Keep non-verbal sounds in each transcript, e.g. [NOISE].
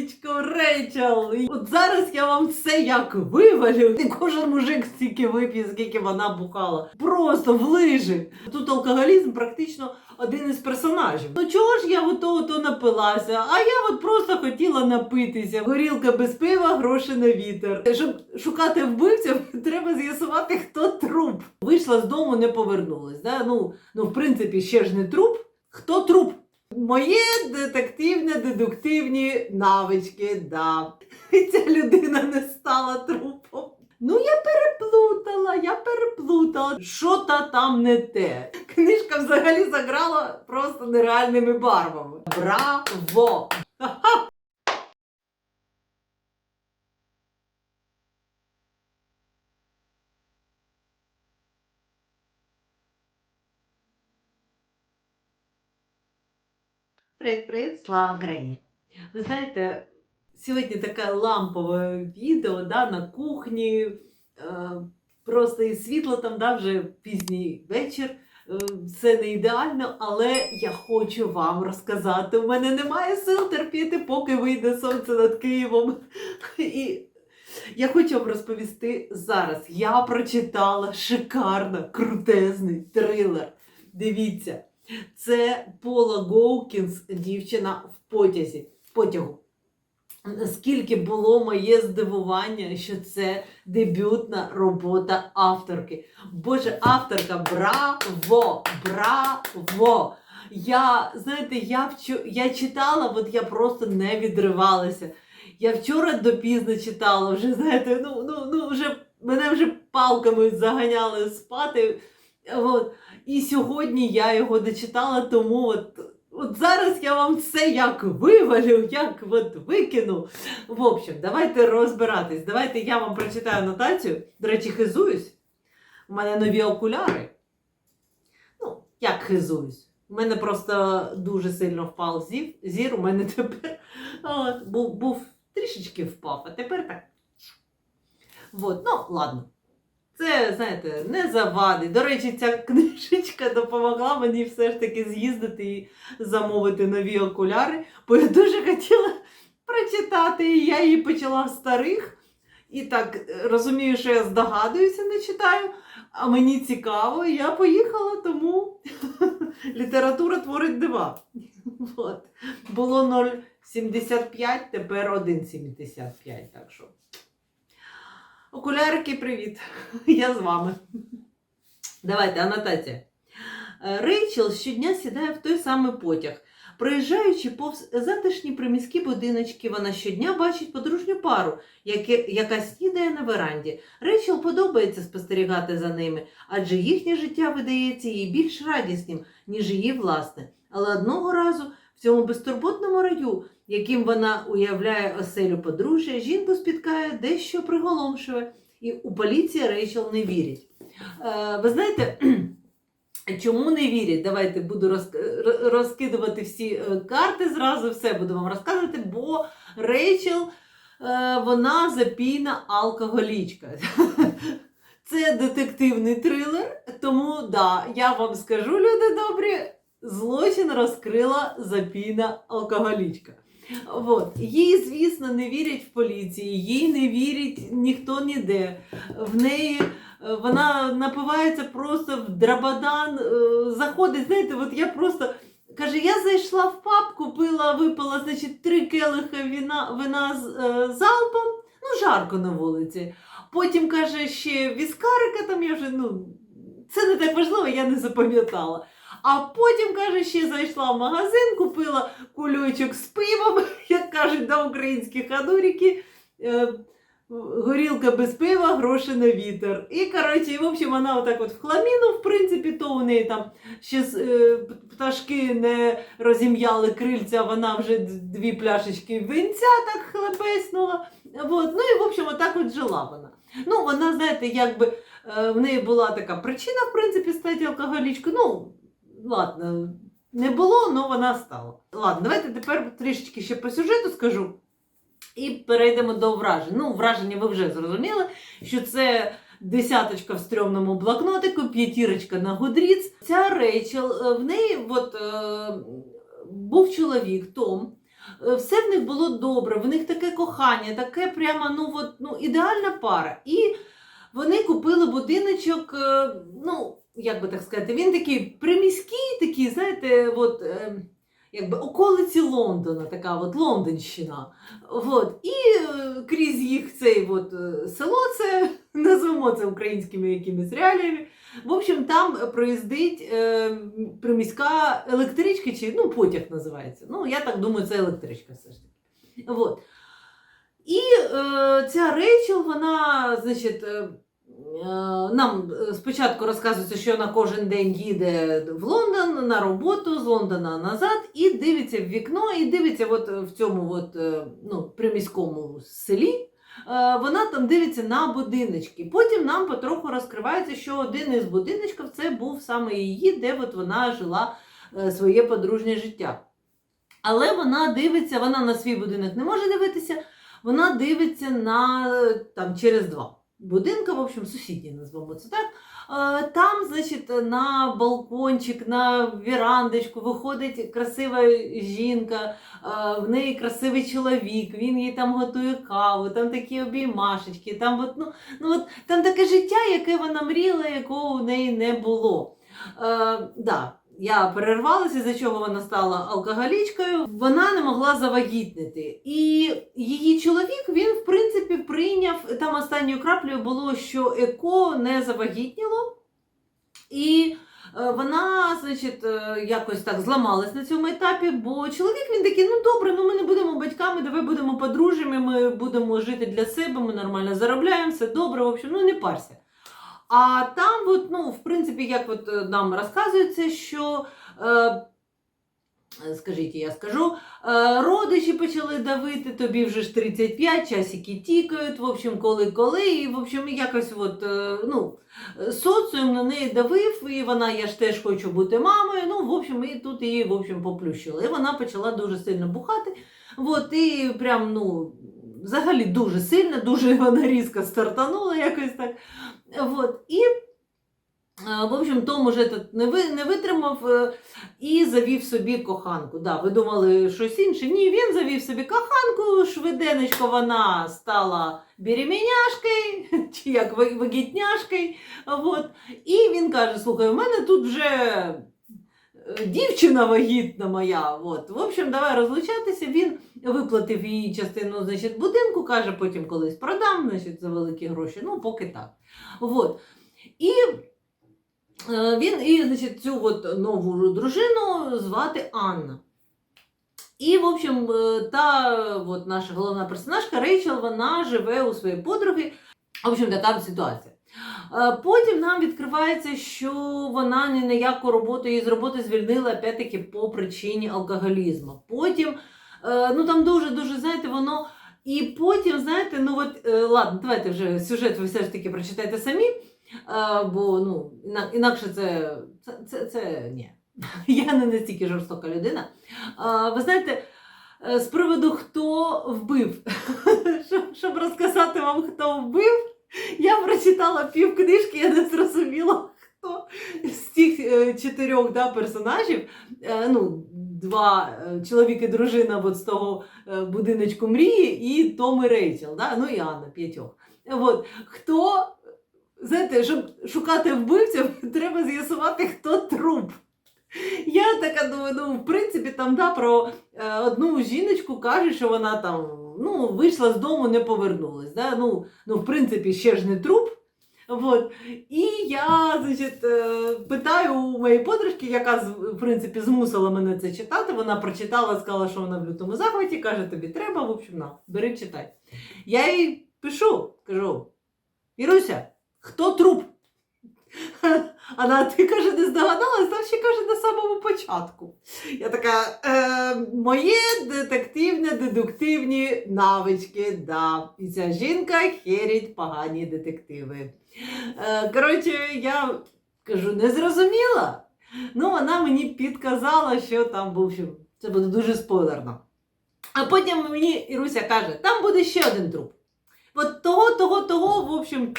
алкоголічку Рейчел. От зараз я вам все як вивалю. І кожен мужик стільки вип'є, скільки вона бухала. Просто в лижі. Тут алкоголізм практично один із персонажів. Ну чого ж я ото ото напилася? А я от просто хотіла напитися. Горілка без пива, гроші на вітер. Щоб шукати вбивців, [LAUGHS] треба з'ясувати, хто труп. Вийшла з дому, не повернулась. Да? Ну, ну, в принципі, ще ж не труп. Хто труп? Мої детективні дедуктивні навички, да. Ця людина не стала трупом. Ну, я переплутала, я переплутала. Що та там не те. Книжка взагалі заграла просто нереальними барвами. Браво! Привіт, привіт, слава Україні! Ви знаєте, сьогодні таке лампове відео да, на кухні. Е, просто і світло там да, вже пізній вечір. Е, все не ідеально, але я хочу вам розказати. У мене немає сил терпіти, поки вийде сонце над Києвом. І я хочу вам розповісти зараз. Я прочитала шикарно крутезний трилер. Дивіться, це Пола Гоукінс, дівчина в потязі. Потягу. Наскільки було моє здивування, що це дебютна робота авторки. Боже, авторка, браво! Браво! Я, знаєте, я, я читала, от я просто не відривалася. Я вчора допізно читала, вже знаєте, ну, ну, ну вже мене вже палками заганяли спати. От. І сьогодні я його дочитала, тому от, от зараз я вам все як вивалю, як от викину. В общем, давайте розбиратись. Давайте я вам прочитаю анотацію. До речі, хизуюсь. У мене нові окуляри. Ну, як хизуюсь? У мене просто дуже сильно впав зір. Зір у мене тепер от, був, був трішечки впав, а тепер так. От, ну, ладно. Це, знаєте, не завадить. До речі, ця книжечка допомогла мені все ж таки з'їздити і замовити нові окуляри, бо я дуже хотіла прочитати, і я її почала в старих. І так розумію, що я здогадуюся, не читаю, а мені цікаво, і я поїхала, тому [LAUGHS] література творить дива. [LAUGHS] От. Було 0,75, тепер 1,75. Так що. Окулярики, привіт! [LAUGHS] Я з вами. Давайте, анотація. Е, Рейчел щодня сідає в той самий потяг. Проїжджаючи повз затишні приміські будиночки, вона щодня бачить подружню пару, яка снідає на веранді. Рейчел подобається спостерігати за ними, адже їхнє життя видається їй більш радісним, ніж її власне. Але одного разу в цьому безтурботному раю, яким вона уявляє оселю подружжя, жінку спіткає дещо приголомшиве, і у поліції Рейчел не вірять. Е, ви знаєте, [CLEARS THROAT] чому не вірять? Давайте буду роз- розкидувати всі е, карти зразу, все буду вам розказувати, бо Рейчел е, вона запійна алкоголічка. [LAUGHS] Це детективний трилер, тому да, я вам скажу, люди добрі, злочин розкрила запійна алкоголічка. От. Їй, звісно, не вірять в поліції, їй не вірить ніхто ніде. В неї е, вона напивається просто в драбадан, е, заходить, знаєте, от я просто. Каже, я зайшла в паб, купила, випила, значить, три келиха вина, вина з е, залпом, ну, жарко на вулиці. Потім, каже, ще віскарика, там я вже, ну, це не так важливо, я не запам'ятала. А потім, каже, ще зайшла в магазин, купила кульочок з пивом, [LAUGHS] як кажуть, до українські хадуріки. Е, горілка без пива, гроші на вітер. І, коротше, і, в общем, вона отак от в хламіну, в принципі, то у неї там ще е, пташки не розім'яли крильця, вона вже дві пляшечки винця так хлебеснула. Вот. Ну і, в общем, отак от жила вона. Ну, вона, знаєте, якби е, в неї була така причина, в принципі, стати алкоголічкою. Ну, ладно, не було, але вона стала. Ладно, давайте тепер трішечки ще по сюжету скажу. І перейдемо до вражень. Ну, враження ви вже зрозуміли, що це десяточка в стрьомному блокнотику, п'ятірочка на Гудріц. Ця Рейчел, е, в неї от, е, був чоловік Том. Е, Все в них було добре, в них таке кохання, таке прямо ну, от, ну, ідеальна пара. І вони купили будиночок, е, ну, як би так сказати, він такий приміський, такий, знаєте, от, е, якби околиці Лондона, така от Лондонщина. От. І е, крізь їх цей от, е, село, це [LAUGHS] назвемо це українськими якимись реаліями. В общем, там проїздить е, приміська електричка, чи ну, потяг називається. Ну, я так думаю, це електричка все ж таки. Вот. І е, ця Рейчел, вона, значить, нам е, спочатку розказується, що вона кожен день їде в Лондон на роботу, з Лондона назад, і дивиться в вікно, і дивиться от в цьому от, е, ну, приміському селі. Е, Вона там дивиться на будиночки. Потім нам потроху розкривається, що один із будиночків це був саме її, де от вона жила е, своє подружнє життя. Але вона дивиться, вона на свій будинок не може дивитися, вона дивиться на е, там через два будинка, в общем, сусідні назвемо це так. Е, Там, значить, на балкончик, на вірандочку виходить красива жінка, е, в неї красивий чоловік, він їй там готує каву, там такі обіймашечки, там, от, ну, ну, от, там таке життя, яке вона мріяла, якого у неї не було. Е, да, я перервалася, за чого вона стала алкоголічкою. Вона не могла завагітнити. І її чоловік, він, в принципі, прийняв там останньою краплею було, що еко не завагітніло. І е, вона, значить, е, якось так зламалась на цьому етапі, бо чоловік він такий, ну добре, ну ми не будемо батьками, давай будемо подружжями, ми будемо жити для себе, ми нормально заробляємо, все добре, в общем, ну не парся. А там, от, ну, в принципі, як от е, нам розказується, що. Е, Скажіть, я скажу, е, родичі почали давити, тобі вже ж 35, часики тікають, в общем, коли-коли, і в общем, якось от, е, ну, е, соціум на неї давив, і вона, я ж теж хочу бути мамою, ну, в общем, і тут її, в общем, поплющили. І вона почала дуже сильно бухати, от, і прям, ну, взагалі дуже сильно, дуже [LAUGHS] вона різко стартанула якось так. Вот. І, е, в общем, Том уже тут не, ви, не витримав е, і завів собі коханку. Да, ви думали щось інше? Ні, він завів собі коханку, швиденечко вона стала беременяшкою, [LAUGHS] чи як вагітняшкою. Вот. І він каже: слухай, у мене тут вже дівчина вагітна моя. От. В общем, давай розлучатися. Він виплатив її частину значить, будинку, каже, потім колись продам значить, за великі гроші. Ну, поки так. Вот. І е, він і, значить, цю от нову дружину звати Анна. І, в общем, е, та от наша головна персонажка Рейчел, вона живе у своїй подруги. В общем, така ситуація. Е, Потім нам відкривається, що вона ні на яку роботу її з роботи звільнили опять-таки по причині алкоголізму. Потім, е, ну там дуже-дуже, знаєте, воно. І потім, знаєте, ну от е, ладно, давайте вже сюжет ви все ж таки прочитайте самі, бо ну, інакше це, це, це, це ні. [LAUGHS] Я не настільки жорстока людина. Ви знаєте, з приводу хто вбив, [LAUGHS] щоб розказати вам, хто вбив, я прочитала пів книжки, я не зрозуміла, хто з тих е, чотирьох да, персонажів, е, ну, два е, чоловік і дружина от з того будиночку мрії, і Том і Рейчел, да? ну і Анна п'ятьох. От. Хто, знаєте, щоб шукати вбивців, [LAUGHS] треба з'ясувати, хто труп. Я така думаю, ну, в принципі, там да, про одну жіночку кажуть, що вона там ну, вийшла з дому, не повернулась. Да? Ну, ну, в принципі, ще ж не труп. Вот. І я значить, е, питаю у моєї подружки, яка в принципі змусила мене це читати. Вона прочитала, сказала, що вона в лютому захваті, каже, тобі треба, в общем, на, бери читай. Я їй пишу, кажу: Іруся, хто труп? Вона ти каже, не здогадалась, там ще каже на самому початку. Я така, е, моє детективне, дедуктивні навички, да. І ця жінка херить погані детективи. Е, коротше, я кажу, не зрозуміла. Ну, вона мені підказала, що там був, що це буде дуже спойлерно. А потім мені Іруся каже, там буде ще один труп. От того, того, того, в общем,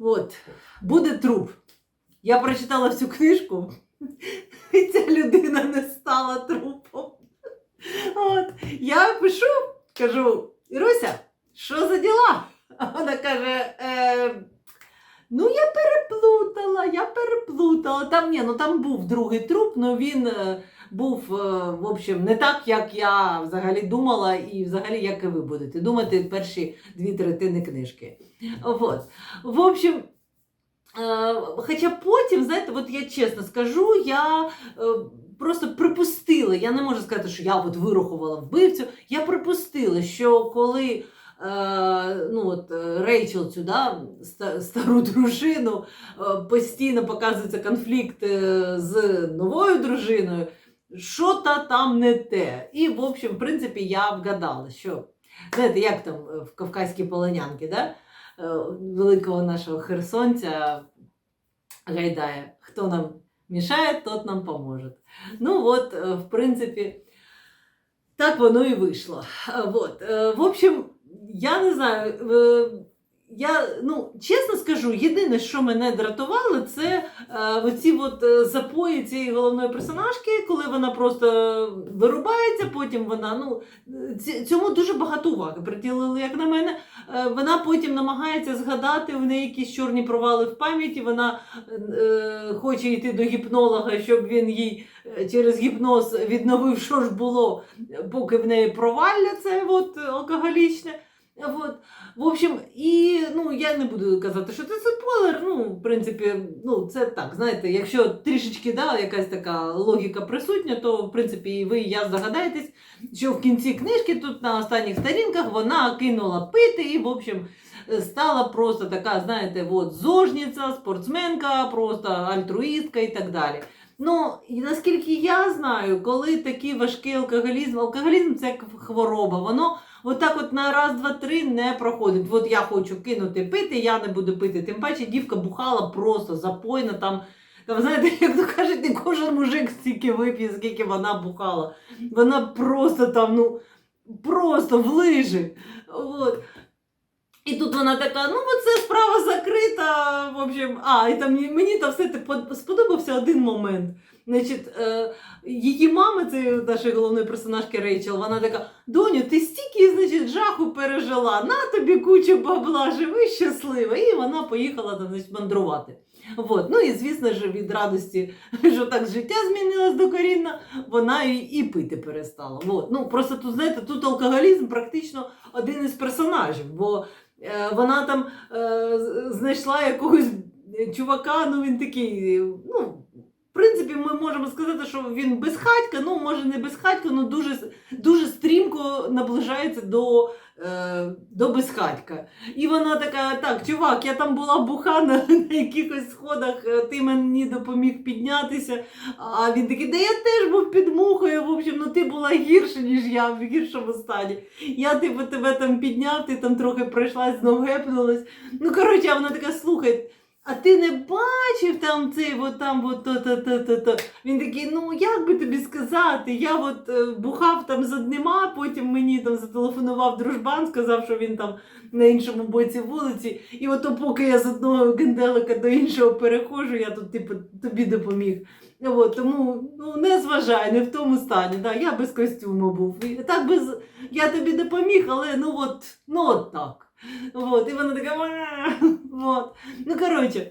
от, буде труп. Я прочитала всю книжку, [LAUGHS] і ця людина не стала трупом. От. Я пишу, кажу, Іруся, що за діла? Вона каже, е, ну я переплутала, я переплутала. Там ні, ну там був другий труп, але він е, був, е, в общем, не так, як я взагалі думала, і взагалі, як і ви будете думати перші дві третини книжки. Вот. В общем, е, хоча потім, знаєте, от я чесно скажу, я. е, Просто припустила, я не можу сказати, що я от вирахувала вбивцю. Я припустила, що коли ну от, Рейчел цю да, стару дружину постійно показується конфлікт з новою дружиною, що та там не те. І, в общем, в принципі, я вгадала, що знаєте, як там е, в Кавказькій полонянки, да? е, великого нашого херсонця гайдає, хто нам мішає, тот нам поможе. Ну от, е, в принципі, так воно і вийшло. Е, В общем, я не знаю. Е, Я, ну, чесно скажу, єдине, що мене дратувало, це е, оці от е, запої цієї головної персонажки, коли вона просто вирубається, потім вона, ну, цьому дуже багато уваги приділили, як на мене. Е, вона потім намагається згадати, в неї якісь чорні провали в пам'яті, вона е, хоче йти до гіпнолога, щоб він їй е, через гіпноз відновив, що ж було, поки в неї провалля це от, алкоголічне. От. В общем, і ну, я не буду казати, що це спойлер. Ну, в принципі, ну, це так, знаєте, якщо трішечки да, якась така логіка присутня, то в принципі і ви і я здогадаєтесь, що в кінці книжки, тут на останніх сторінках, вона кинула пити і, в общем, стала просто така, знаєте, от, зожниця, спортсменка, просто альтруїстка і так далі. Ну, і наскільки я знаю, коли такий важкий алкоголізм, алкоголізм це хвороба, воно отак от на раз, два, три не проходить. От я хочу кинути пити, я не буду пити. Тим паче дівка бухала просто запойно там. Там, знаєте, як то кажуть, не кожен мужик стільки вип'є, скільки вона бухала. Вона просто там, ну, просто в лижі. От. І тут вона така, ну оце справа закрита. В общем, а, і там мені там все типу, сподобався один момент. Значить, е, її мама, це нашої головної персонажки Рейчел, вона така: Доню, ти стільки значить, жаху пережила, на тобі кучу бабла, живи щаслива. І вона поїхала там, значить, мандрувати. Вот. Ну і звісно ж, від радості, що так життя змінилось докорінно, вона і, і пити перестала. Вот. Ну, просто тут, знаєте, тут алкоголізм практично один із персонажів, бо е, вона там е, знайшла якогось чувака, ну він такий, ну. Принципі, ми можемо сказати, що він безхатька, ну може не безхатька, але дуже, дуже стрімко наближається до, е, до безхатька. І вона така: так, чувак, я там була буха на, на якихось сходах, е, ти мені допоміг піднятися. А він такий, да я теж був під мухою. В общем, ну ти була гірше, ніж я в гіршому стані. Я типу тебе там підняв, ти там трохи пройшлась, знов гепнулась. Ну, коротше, вона така, слухай. А ти не бачив там цей, от там, от то, то, то, то, то. Він такий, ну як би тобі сказати, я от е, бухав там з однима, потім мені там зателефонував дружбан, сказав, що він там на іншому боці вулиці. І от поки я з одного генделика до іншого переходжу, я тут типу, тобі допоміг. От, тому ну, не зважай, не в тому стані. Да, я без костюму був. Так без, я тобі допоміг, але ну от, ну от так. Вот, і вона така. Вот. Ну, коротше.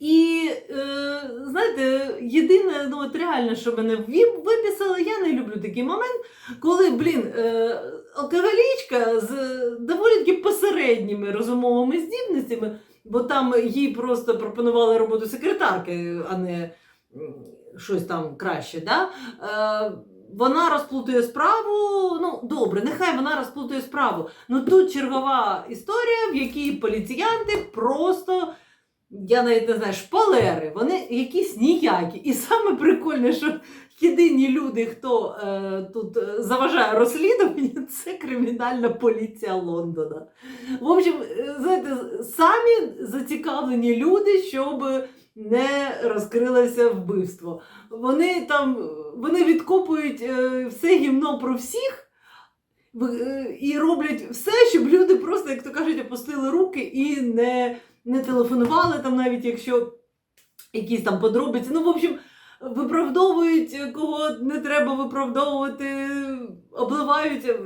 І е, знаєте, єдине, ну от реально, що мене виписало, я не люблю такий момент, коли, блін, е, алкоголічка з доволі таки посередніми розумовими здібностями, бо там їй просто пропонували роботу секретарки, а не щось там краще. Да? Е, вона розплутує справу. Ну, добре, нехай вона розплутує справу. Ну тут чергова історія, в якій поліціянти просто. Я навіть не знаю, шпалери, вони якісь ніякі. І саме прикольне, що єдині люди, хто е, тут е, заважає розслідуванню, [LAUGHS] це кримінальна поліція Лондона. В общем, е, знаєте, самі зацікавлені люди, щоб не розкрилося вбивство. Вони там вони відкопують е, все гімно про всіх. е, І роблять все, щоб люди просто, як то кажуть, опустили руки і не не телефонували там, навіть якщо якісь там подробиці. Ну, в общем, виправдовують, кого не треба виправдовувати, обливаються.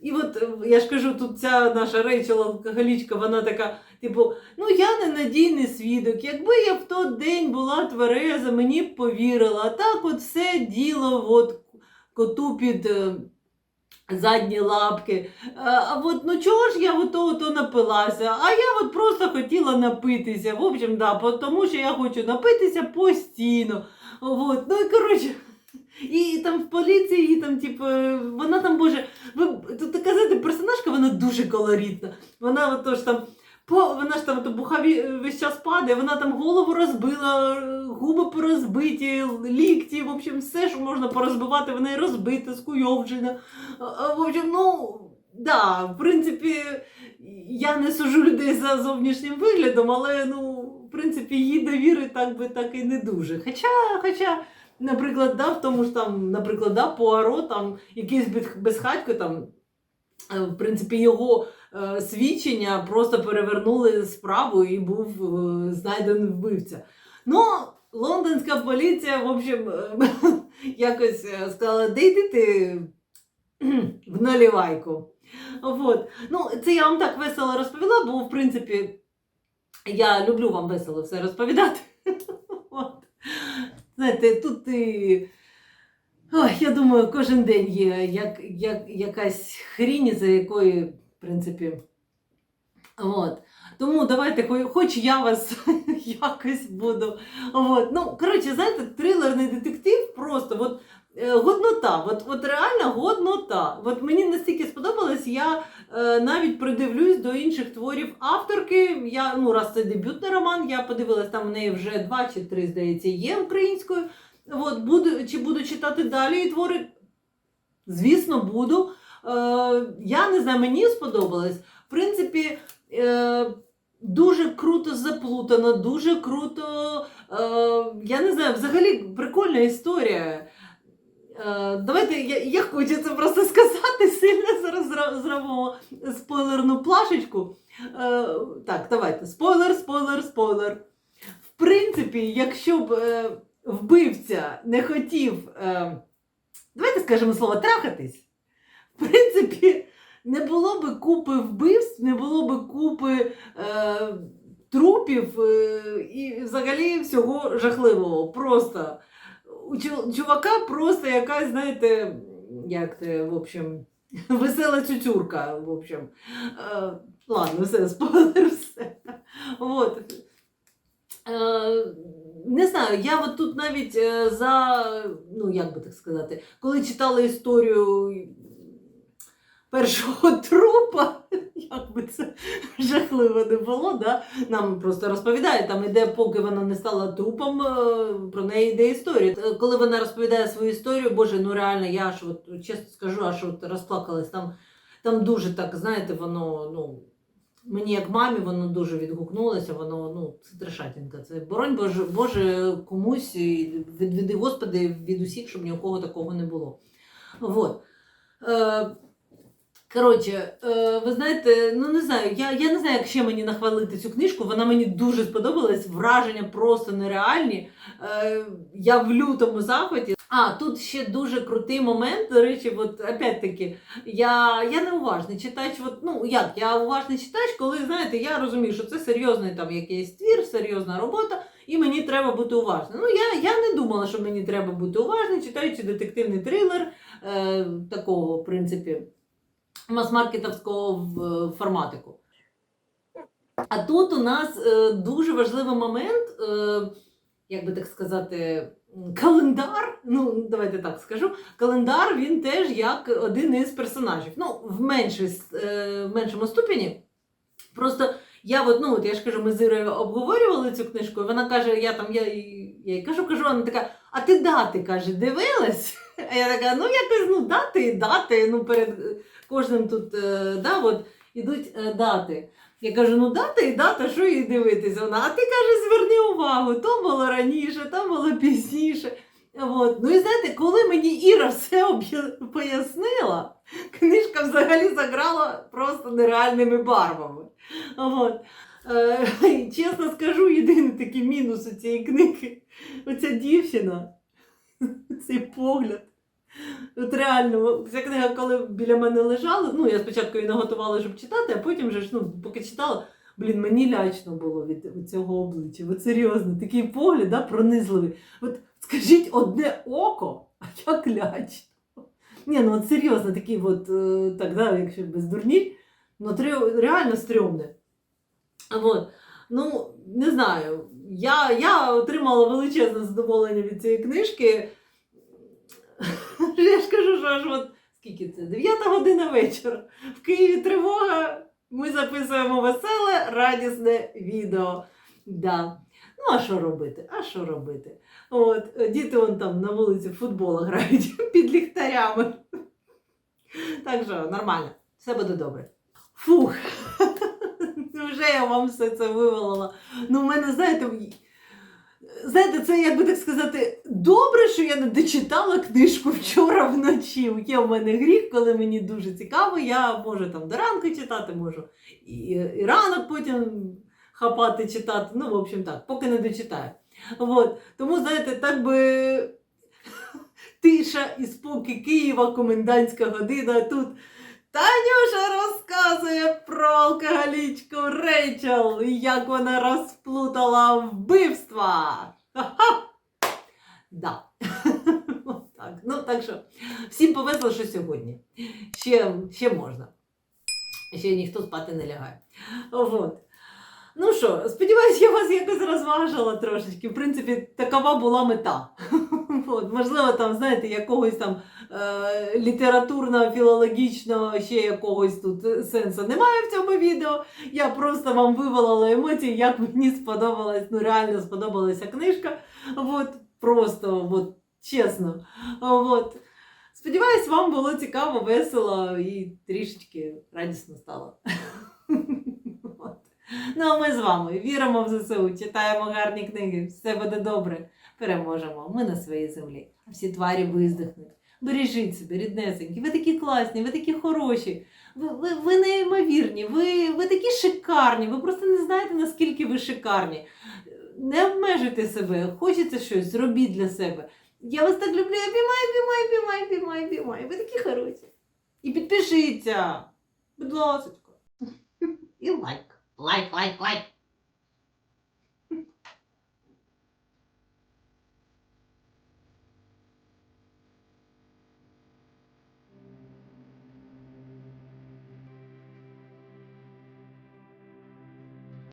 І от я ж кажу, тут ця наша Рейчел алкоголічка, вона така, типу, ну я ненадійний свідок. Якби я в той день була твереза, мені б повірила. А так от все діло от, коту під е, задні лапки. А, от ну чого ж я ото, ото напилася? А я от просто хотіла напитися. В общем, да, тому що я хочу напитися постійно. От, ну і коротше. І там в поліції, і там, типу, вона там, боже, ви тут така знаєте, персонажка, вона дуже колоритна. Вона отож там. По, вона ж там то бухаві весь час падає, вона там голову розбила, е, губи порозбиті, лікті, в общем, все, що можна порозбивати, вона і розбита, скуйовджена. В общем, ну, да, в принципі, я не сужу людей за зовнішнім виглядом, але ну, в принципі, її довіри так би так і не дуже. Хоча, хоча, наприклад, да, в тому ж там, наприклад, да, Пуаро, там якийсь безхатько, там, е, в принципі, його е, свідчення просто перевернули справу і був е, знайдений вбивця. Ну, лондонська поліція, в общем, е, [LAUGHS] якось сказала, де йдете [CLEARS THROAT] в налівайку. От. Ну, це я вам так весело розповіла, бо, в принципі, я люблю вам весело все розповідати. [LAUGHS] От. Знаєте, тут і. Ой, я думаю, кожен день є як, як, якась хрінь, за якої, в принципі. От. Тому давайте, хоч я вас [LAUGHS] якось буду. От. Ну, коротше, знаєте, трилерний детектив просто от, годнота. От, от реально годнота. От мені настільки сподобалось, я е, навіть придивлюсь до інших творів авторки. Я, ну, раз це дебютний роман, я подивилась, там в неї вже два чи три, здається, є українською. От, буду, чи буду читати далі її твори? Звісно, буду. Е, я не знаю, мені сподобалось. В принципі, е, дуже круто заплутано, дуже круто. Е, я не знаю, взагалі прикольна історія. Е, давайте я, я хочу це просто сказати сильно зараз зробимо спойлерну плашечку. Е, так, давайте. Спойлер, спойлер, спойлер. В принципі, якщо б е, вбивця не хотів, е, давайте скажемо слово трахатись. В принципі, не було би купи вбивств, не було би купи е, трупів е, і взагалі всього жахливого. Просто у чувака просто якась, знаєте, як це, в общем, [LAUGHS] весела цюцюрка, в общем. Е, ладно, все, спойлер, все. Вот. Е, не знаю, я от тут навіть е, за, ну як би так сказати, коли читала історію першого [LAUGHS] трупа, як би це жахливо не було, да? нам просто розповідає, там іде, поки вона не стала трупом, е, про неї йде історія. Е, Коли вона розповідає свою історію, боже, ну реально, я аж от, чесно скажу, аж от розплакалась. Там, там дуже так, знаєте, воно, ну. Мені як мамі воно дуже відгукнулося, воно ну це трешатінка. Це боронь Боже, Боже комусь відведи Господи від усіх, щоб ні у кого такого не було. Вот. Е, коротше, е, ви знаєте, ну не знаю, я, я не знаю, як ще мені нахвалити цю книжку. Вона мені дуже сподобалась, враження просто нереальні. Е, я в лютому захваті. А, тут ще дуже крутий момент. До речі, от опять-таки, я, я не уважний читач. От, ну як, я уважний читач, коли знаєте, я розумію, що це серйозний там якийсь твір, серйозна робота, і мені треба бути уважним. Ну я, я не думала, що мені треба бути уважним, читаючи детективний трилер е, такого, в принципі, мас-маркетовського форматику. А тут у нас е, дуже важливий момент, е, як би так сказати, календар. Ну, давайте так скажу. Календар він теж як один із персонажів. Ну, в, меншій, е, в меншому ступені. Просто я от, ну, от я ж кажу, ми з Ірою обговорювали цю книжку, і вона каже, я там, я, я їй кажу, кажу, вона така, а ти дати, каже, дивилась? А я така, ну якось, ну, дати і дати, ну, перед кожним тут, е, да, от, ідуть е, дати. Я кажу, ну дата і дата, що їй дивитися? Вона, а ти каже, зверни увагу, то було раніше, то було пізніше. От. Ну і знаєте, коли мені Іра все пояснила, книжка взагалі заграла просто нереальними барвами. От. Е, чесно скажу, єдиний такий мінус у цієї книги оця дівчина, цей погляд. От реально, ця книга, коли біля мене лежала, ну я спочатку її наготувала, щоб читати, а потім вже ж, ну, поки читала, блін, мені лячно було від, цього обличчя. От серйозно, такий погляд, да, пронизливий. От скажіть одне око, а як лячно. Ні, ну от серйозно, такий от, е, так, да, якщо без дурніль, ну от реально стрьомне. Вот. Ну, не знаю. Я, я отримала величезне задоволення від цієї книжки. Я ж кажу, що аж от скільки це? 9 година вечора. В Києві тривога. Ми записуємо веселе, радісне відео. Да. Ну, а що робити? А що робити? От, діти вон там на вулиці в футбол грають [LAUGHS] під ліхтарями. Так що нормально, все буде добре. Фух. [LAUGHS] Вже я вам все це вивалила. Ну, в мене, знаєте, знаєте, це, як би так сказати, добре, що я не дочитала книжку вчора вночі. Є в мене гріх, коли мені дуже цікаво, я можу там до ранку читати, можу і, і ранок потім хапати читати. Ну, в общем так, поки не дочитаю. От. Тому, знаєте, так би [LAUGHS] тиша і спокій Києва, комендантська година тут. Танюша розказує про алкоголічку Рейчел, і як вона розплутала вбивства. Да. [LAUGHS] Так. Ну, так що, всім повезло, що сьогодні. Ще, ще можна. Ще ніхто спати не лягає. От. Ну що, сподіваюся, я вас якось розважила трошечки. В принципі, такова була мета. [LAUGHS] От, можливо, там, знаєте, якогось там е, літературного, філологічного, ще якогось тут сенсу немає в цьому відео. Я просто вам вивалила емоції, як мені сподобалась, ну реально сподобалася книжка. От, просто, от, чесно. От. Сподіваюсь, вам було цікаво, весело і трішечки радісно стало. [LAUGHS] Ну, а ми з вами віримо в ЗСУ, читаємо гарні книги, все буде добре. Переможемо. Ми на своїй землі. Всі тварі виздихнуть. Бережіть себе, ріднесенькі. Ви такі класні, ви такі хороші. Ви, ви, ви неймовірні, ви, ви такі шикарні. Ви просто не знаєте, наскільки ви шикарні. Не обмежуйте себе, хочеться щось, зробіть для себе. Я вас так люблю, обіймаю, обіймаю, обіймаю, обіймаю, обіймаю. Ви такі хороші. І підпишіться. Будь ласка. І лайк. Лайк, лайк, лайк.